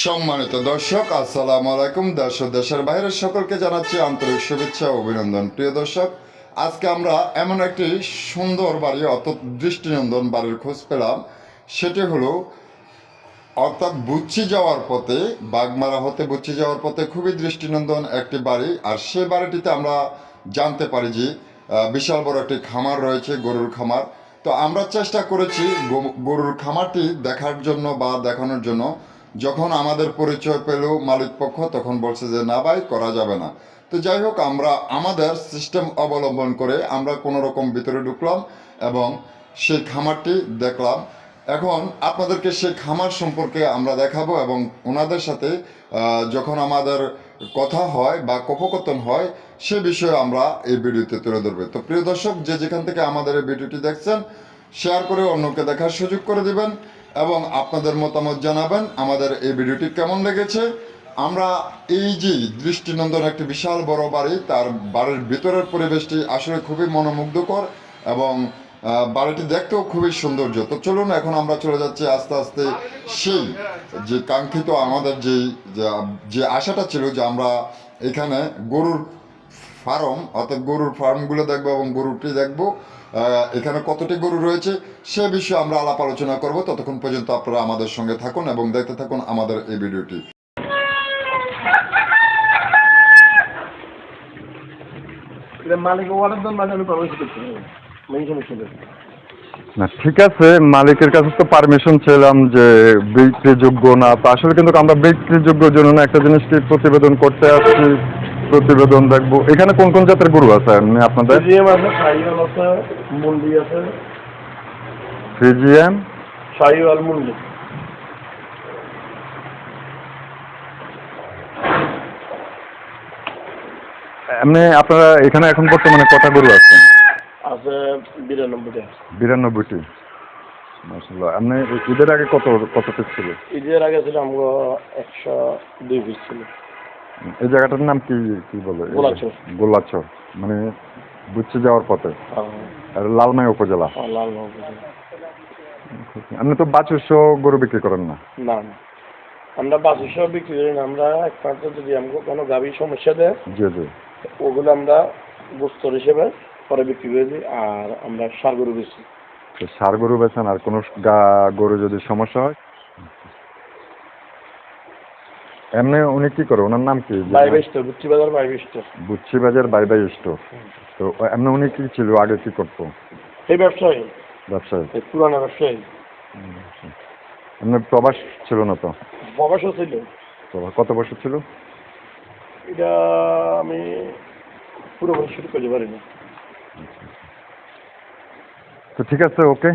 সম্মানিত দর্শক, আসসালামু আলাইকুম। দেশ দেশের বাইরের সকলকে জানাচ্ছি আন্তরিক শুভেচ্ছা অভিনন্দন। প্রিয় দর্শক, আজকে আমরা এমন একটি সুন্দর বাড়ি, অর্থাৎ দৃষ্টিনন্দন বাড়ির খোঁজ পেলাম। সেটি হলো, অর্থাৎ বুচ্ছি যাওয়ার পথে, বাগমারা হতে বুচ্ছি যাওয়ার পথে খুবই দৃষ্টিনন্দন একটি বাড়ি। আর সে বাড়িটিতে আমরা জানতে পারি যে বিশাল বড় একটি খামার রয়েছে, গরুর খামার। তো আমরা চেষ্টা করেছি গরুর খামারটি দেখার জন্য বা দেখানোর জন্য। যখন আমাদের পরিচয় পেল মালিক পক্ষ, তখন বলছে যে, না ভাই, করা যাবে না। তো যাই হোক, আমরা, আমাদের সিস্টেম অবলম্বন করে আমরা কোনো রকম ভিতরে ঢুকলাম এবং সেই খামারটি দেখলাম। এখন আপনাদেরকে সেই খামার সম্পর্কে আমরা দেখাবো এবং ওনাদের সাথে যখন আমাদের কথা হয় বা কথোপকথন হয়, সে বিষয়ে আমরা এই ভিডিওতে তুলে ধরবে। তো প্রিয় দর্শক, যে যেখান থেকে আমাদের এই ভিডিওটি দেখছেন শেয়ার করে অন্যকে দেখার সুযোগ করে দিবেন। এবং আপনাদের মতামত জানাবেন, আমাদের এই ভিডিওটি কেমন লেগেছে? আমরা এই যে দৃষ্টিনন্দন একটি বিশাল বড় বাড়ি, তার বাড়ির ভিতরের পরিবেশটি আসলে খুবই মনোমুগ্ধকর এবং বাড়িটি দেখতেও খুবই সৌন্দর্য। তো চলুন, এখন আমরা চলে যাচ্ছি আস্তে আস্তে সেই যে কাঙ্ক্ষিত আমাদের যে, যে- আশাটা ছিল যে আমরা এখানে গরুর ফার্ম অর্থাৎ গরুর ফার্মগুলো দেখব এবং গরুটি দেখব। এখানে কতটি গরু রয়েছে সে বিষয়ে আমরা আলাপ আলোচনা করব। ততক্ষণ পর্যন্ত আপনারা আমাদের সঙ্গে থাকুন এবং দেখতে থাকুন আমাদের এই ভিডিওটি। না ঠিক আছে মালিকের কাছে তো পারমিশন ছিলাম যে বিক্রিযোগ্য না। তো আসলে কিন্তু আমরা বিক্রিযোগ্য জন্য না একটা জিনিসকে প্রতিবেদন করতে আসছি। প্রতিবেদন দেখব। এখানে কোন কোন জাতের গরু আছে? এমনি আপনাদের? ফ্রিজিয়াম আছে সাইওয়াল আছে মুন্ডি আছে। ফ্রিজিয়ান? সাইওয়াল মুন্ডি। এমনি আপনারা এখানে এখন বর্তমানে কটা গরু আছে? আছে বিরানব্বইটা। বিরানব্বইটি। মাসাল্লাহ এমনি ঈদের আগে কত কত পিস ছিল? ঈদের আগে ছিল আমরা একশো দুই পিস ছিল। এই জায়গাটার নাম কি কি বলে? গোলাচর। মানে বুচ্ছে যাওয়ার পথে। আর লালমাই উপজেলা। আপনি তো বাছুর সহ গরু বিক্রি করেন না? না না। আমরা বাসু সব বিক্রি করি না। আমরা একমাত্র যদি আমাকে কোনো গাভীর সমস্যা দেয় জি জি। ওগুলো আমরা গোস্তর হিসেবে পরে বিক্রি করে দিই আর আমরা সার গরু তো সার গরু বেছেন আর কোনো গা- গরু যদি সমস্যা হয় এমনি উনি কি করে? ওনার নাম কি? বুচ্চি বাজার বাই বুচ্ছি বাজার বাই বাই স্টোর। তো এমনি উনি কি ছিল? আগে কি করতো? এই ব্যবসায়ী। ব্যবসায়ী। পুরানো ব্যবসায়ী। এমনি প্রবাস ছিল না তো? প্রবাসও ছিল। কত বছর ছিল? এটা আমি পুরোপুরি শুরু করতে পারি না তো ঠিক আছে ওকে।